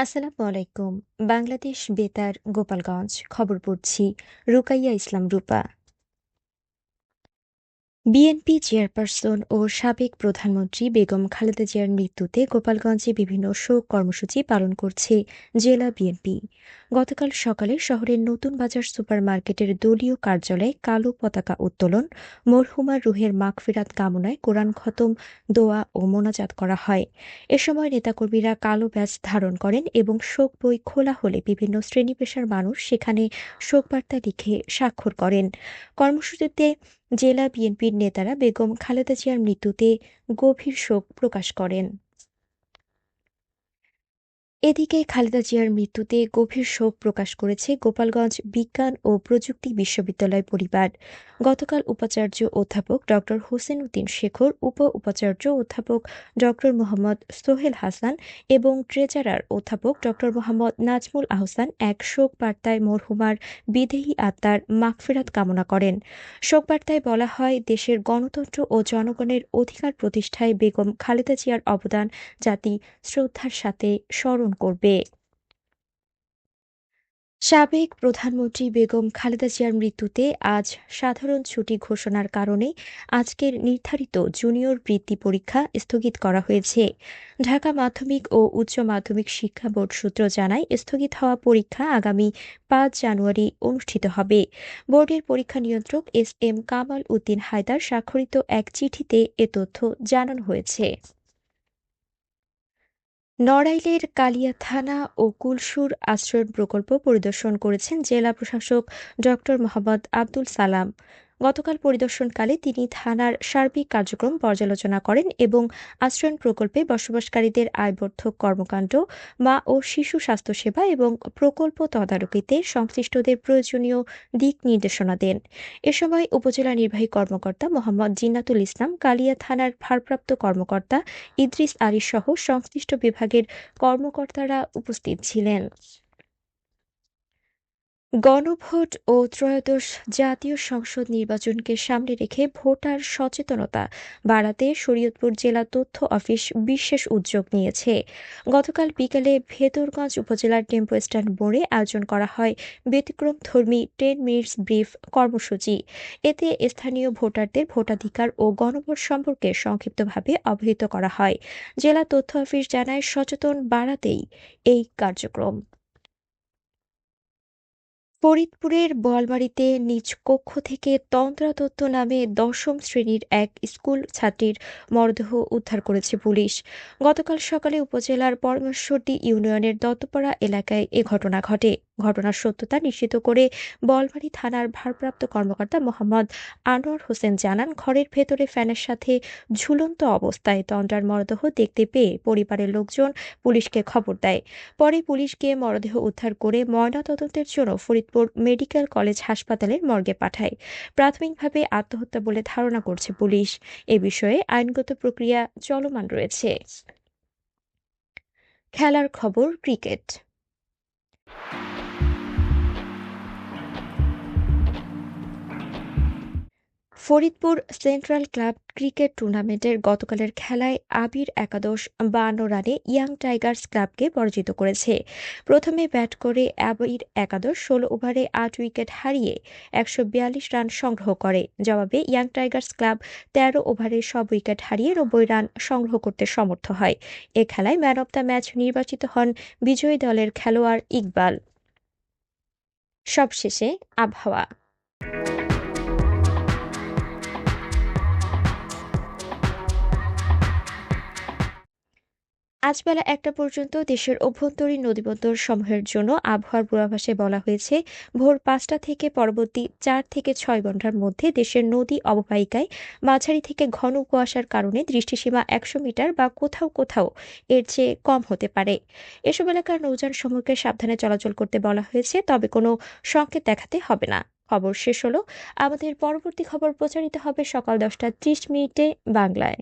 আসসালামু আলাইকুম। বাংলাদেশ বেতার গোপালগঞ্জ খবর পড়ছি রুকাইয়া ইসলাম রূপা। বিএনপি চেয়ারপারসন ও সাবেক প্রধানমন্ত্রী বেগম খালেদা জিয়ার মৃত্যুতে গোপালগঞ্জে বিভিন্ন শোক কর্মসূচি পালন করছে জেলা বিএনপি গতকাল সকালে শহরের নতুন বাজার সুপার মার্কেটের দলীয় কার্যালয়ে কালো পতাকা উত্তোলন মরহুমার রুহের মাগফিরাত কামনায় কোরআন খতম, দোয়া ও মোনাজাত করা হয়। এ সময় নেতাকর্মীরা কালো ব্যাজ ধারণ করেন এবং শোক বই খোলা হলে বিভিন্ন শ্রেণি পেশার মানুষ সেখানে শোকবার্তা লিখে স্বাক্ষর করেন। কর্মসূচিতে জেলা বিএনপির নেতারা বেগম খালেদা জিয়ার মৃত্যুতে গভীর শোক প্রকাশ করেন। এদিকে খালেদা জিয়ার মৃত্যুতে গভীর শোক প্রকাশ করেছে গোপালগঞ্জ বিজ্ঞান ও প্রযুক্তি বিশ্ববিদ্যালয় পরিবার। গতকাল উপাচার্য অধ্যাপক ড. হোসেন উদ্দিন শেখর, উপ উপাচার্য অধ্যাপক ড. মোহাম্মদ সোহেল হাসান এবং ট্রেজারার অধ্যাপক ড. মোহাম্মদ নাজমুল আহসান এক শোক বার্তায় মরহুমার বিদেহী আত্মার মাগফেরাত কামনা করেন। শোক বার্তায় বলা হয়, দেশের গণতন্ত্র ও জনগণের অধিকার প্রতিষ্ঠায় বেগম খালেদা জিয়ার অবদান জাতি শ্রদ্ধার সাথে স্মরণ করবে। সাবেক প্রধানমন্ত্রী বেগম খালেদা জিয়ার মৃত্যুতে আজ সাধারণ ছুটি ঘোষণার কারণে আজকের নির্ধারিত জুনিয়র বৃত্তি পরীক্ষা স্থগিত করা হয়েছে। ঢাকা মাধ্যমিক ও উচ্চ মাধ্যমিক শিক্ষা বোর্ড সূত্র জানায়, স্থগিত হওয়া পরীক্ষা আগামী পাঁচ জানুয়ারি অনুষ্ঠিত হবে। বোর্ডের পরীক্ষা নিয়ন্ত্রক এস এম কামাল উদ্দিন হায়দার স্বাক্ষরিত এক চিঠিতে এ তথ্য জানানো হয়েছে। নড়াইলের কালিয়া থানা ও কুলসুর আশ্রয় প্রকল্প পরিদর্শন করেছেন জেলা প্রশাসক ড মোহাম্মদ আব্দুল সালাম। গতকাল পরিদর্শনকালে তিনি থানার সার্বিক কার্যক্রম পর্যালোচনা করেন এবং আশ্রয়ণ প্রকল্পে বসবাসকারীদের আয়বর্ধক কর্মকাণ্ড মা ও শিশু স্বাস্থ্যসেবা এবং প্রকল্প তদারকিতে সংশ্লিষ্টদের প্রয়োজনীয় দিক নির্দেশনা দেন। এ সময় উপজেলা নির্বাহী কর্মকর্তা মোহাম্মদ জিন্নাতুল ইসলাম, কালিয়া থানার ভারপ্রাপ্ত কর্মকর্তা ইদ্রিস আলী সহ সংশ্লিষ্ট বিভাগের কর্মকর্তারা উপস্থিত ছিলেন। গণভোট ও ত্রয়োদশ জাতীয় সংসদ নির্বাচনকে সামনে রেখে ভোটার সচেতনতা বাড়াতে শরীয়তপুর জেলা তথ্য অফিস বিশেষ উদ্যোগ নিয়েছে। গতকাল বিকেলে ভেতরগঞ্জ উপজেলার টেম্পো স্ট্যান্ড মোড়ে আয়োজন করা হয় ব্যতিক্রম ধর্মী টেন মিনিটস ব্রিফ কর্মসূচি। এতে স্থানীয় ভোটারদের ভোটাধিকার ও গণভোট সম্পর্কে সংক্ষিপ্তভাবে অবহিত করা হয়। জেলা তথ্য অফিস জানায়, সচেতন বাড়াতেই এই কার্যক্রম। ফরিদপুরের বোয়ালবাড়িতে নিজ কক্ষ থেকে তন্ত্রাতত্ত্ব নামে দশম শ্রেণির এক স্কুল ছাত্রীর মরদেহ উদ্ধার করেছে পুলিশ। গতকাল সকালে উপজেলার পরমেশ্বরদী ইউনিয়নের দত্তপাড়া এলাকায় এ ঘটনা ঘটে। ঘটনার সত্যতা নিশ্চিত করে বলবাড়ি থানার ভারপ্রাপ্ত কর্মকর্তা মোহাম্মদ আনোয়ার হোসেন জানান, ঘরের ভেতরে ফ্যানের সাথে ঝুলন্ত অবস্থায় তন্দ্রার মরদেহ দেখতে পেয়ে পরিবারের লোকজন পুলিশকে খবর দেয়। পরে পুলিশ গিয়ে মরদেহ উদ্ধার করে ময়নাতদন্তের জন্য ফরিদপুর মেডিকেল কলেজ হাসপাতালের মর্গে পাঠায়। প্রাথমিকভাবে আত্মহত্যা বলে ধারণা করছে পুলিশ। এ বিষয়ে আইনগত প্রক্রিয়া চলমান রয়েছে। খেলার খবর cricket. Faridpur central club cricket টুর্নামেন্টের গতকালের খেলায় আবির একাদশ বান্ন রানে ইয়াং টাইগার্স ক্লাবকে পরাজিত করেছে। প্রথমে ব্যাট করে আবির একাদশ, ষোলো ওভারে আট উইকেট হারিয়ে একশো বিয়াল্লিশ রান সংগ্রহ করে। জবাবে ইয়াং টাইগার্স ক্লাব তেরো ওভারে সব উইকেট হারিয়ে নব্বই রান সংগ্রহ করতে সমর্থ হয়। এ খেলায় ম্যান অব দ্য ম্যাচ নির্বাচিত হন বিজয়ী দলের খেলোয়াড় ইকবাল। সবশেষে, আবহাওয়া। আজ বেলা একটা পর্যন্ত দেশের অভ্যন্তরীণ নদীবন্দর সমূহের জন্য আবহাওয়ার পূর্বাভাসে বলা হয়েছে, ভোর পাঁচটা থেকে পরবর্তী চার থেকে ছয় ঘণ্টার মধ্যে দেশের নদী অববাহিকায় মাঝারি থেকে ঘন কুয়াশার কারণে দৃষ্টিসীমা একশো মিটার বা কোথাও কোথাও এর চেয়ে কম হতে পারে। এসব এলাকার নৌযান সমূহকে সাবধানে চলাচল করতে বলা হয়েছে, তবে কোনো সংকেত দেখাতে হবে না। খবর শেষ হলো। আমাদের পরবর্তী খবর প্রচারিত হবে সকাল দশটা ত্রিশ মিনিটে বাংলায়।